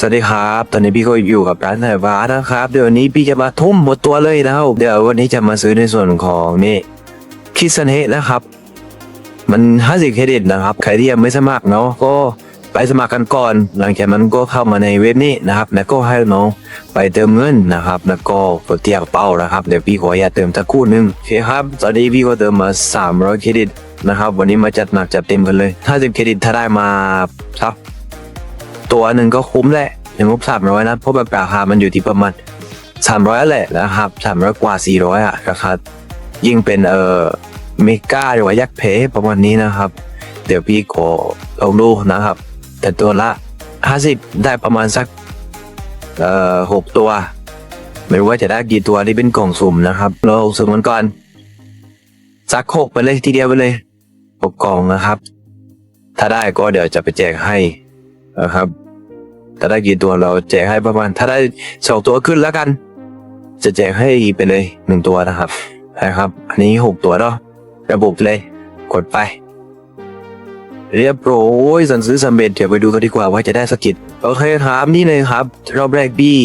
สวัสดีครับ ตอนนี้พี่ก็อยู่กับร้านไหนวานะครับ เดี๋ยววันนี้พี่จะมาทุ่มหมดตัวเลยนะครับ เดี๋ยววันนี้จะมาซื้อในส่วนของนี่คิสเนะนะครับ มัน50เครดิตนะครับ ใครที่ยังไม่สมัครเนาะก็ไปสมัครกันก่อน หลังจากนั้นก็เข้ามาในเว็บนี้นะครับ แล้วก็ให้น้องไปเติมเงินนะครับ แล้วก็กดเทียบเป้านะครับ เดี๋ยวพี่ขออย่าตเติมสักคู่หนึงโอเคครับ ตอนนี้พี่ก็เติมมา300เครดิตนะครับ วันนี้มาจัดหนักจัดเต็มกันเลย50เครดิตถ้าได้มาครับ ตัวหนึ่งก็คุ้มแหละในงบสามร้อยนะ เพราะแบบราคามันอยู่ที่ประมาณสามร้อยแหละนะครับสามร้อยกว่าสี่ร้อยอะราคายิ่งเป็นเอ่อเมกาหรือว่ายักษ์เพประมาณนี้นะครับ เดี๋ยวพี่ขอลองดูนะครับ แต่ตัวละห้าสิบได้ประมาณสักเอ่อหกตัว ไม่รู้ว่าจะได้กี่ตัวที่เป็นกล่องสุ่มนะครับ เราสุ่มกันก่อนสักหกไปเลยทีเดียวไปเลยหกกล่องนะครับ ถ้าได้ก็เดี๋ยวจะไปแจกให้ นะครับถ้าได้กี่ตัวเราแจกให้ประมาณ ถ้าได้สองตัวขึ้นแล้วกัน จะแจกให้ไปเลยหนึ่งตัวนะครับนะครับ อันนี้หกตัวเนาะระบบเลย กดไป เรียบร้อยสั่งซื้อสำเร็จเดี๋ยวไปดูกันดีกว่าว่าจะได้สกกิดโอเคครับนี่เลยครับ รอบแรกบี้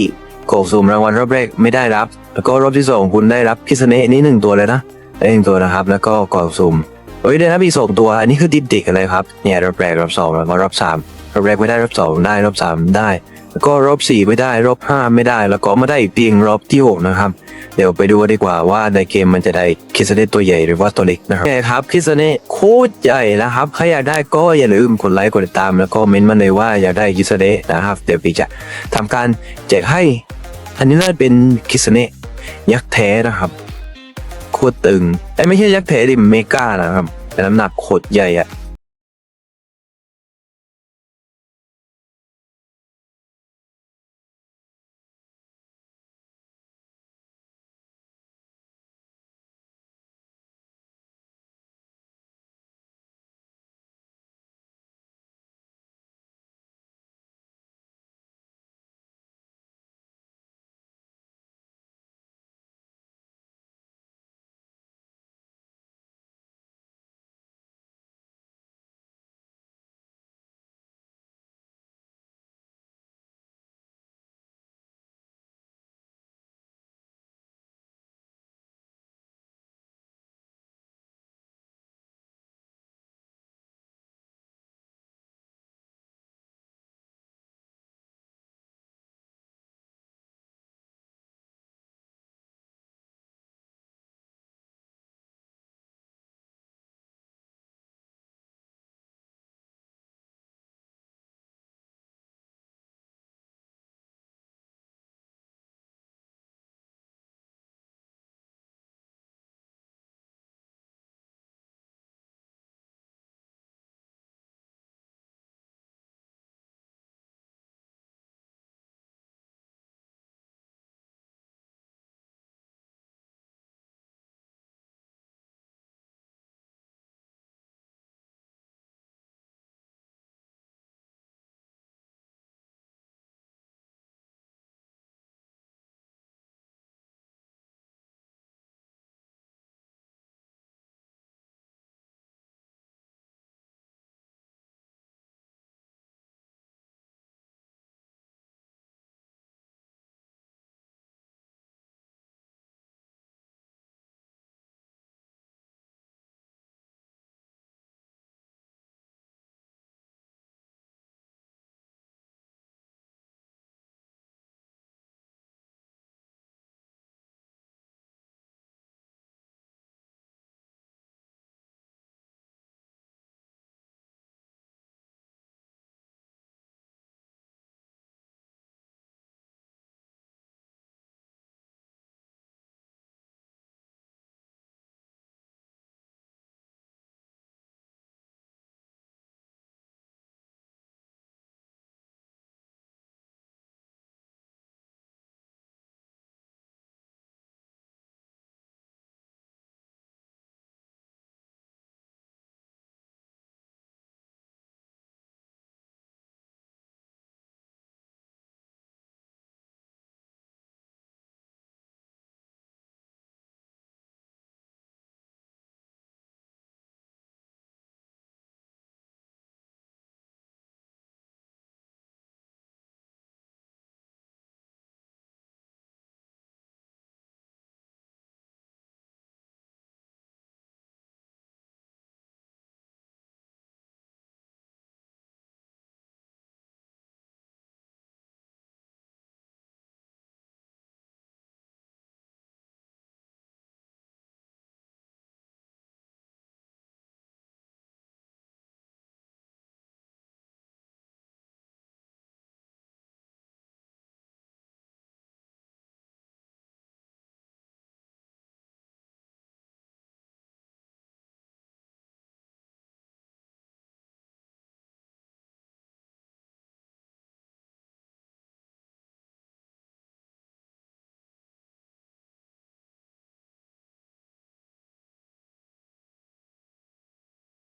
กดสุ่มรางวัลรอบแรกไม่ได้รับ แล้วก็รอบที่สองคุณได้รับพิษเนนี้หนึ่งตัวเลยนะได้หนึ่งตัวนะครับ แล้วก็กดสุ่มเฮ้ยได้นะมีสองตัว อันนี้คือดิบดิกอะไรครับเนี่ยรอบแรกรอบสองแล้วก็รอบสาม รอบแรกไม่ได้รอบสองได้รอบสามได้ แล้วก็รอบสี่ไม่ได้รอบห้าไม่ได้ แล้วก็มาได้อีกเพียงรอบที่หกนะครับ เดี๋ยวไปดูดีกว่าว่าในเกมมันจะได้คิสเนตัวใหญ่หรือว่าตัวเล็กนะครับโอเคครับคิสเนโคตรใหญ่นะครับใครอยากได้ก็อย่าลืมกดไลค์กดติดตามแล้วก็เม้นต์มาเลยว่าอยากได้คิสเนนะครับ เดี๋ยวพี่จะทำการแจกให้ อันนี้น่าจะเป็นคิสเนยักษ์แท้นะครับโคตรตึงแต่ไม่ใช่ยักษ์แท้ดิเมกานะครับแต่น้ำหนักโคตรใหญ่อะ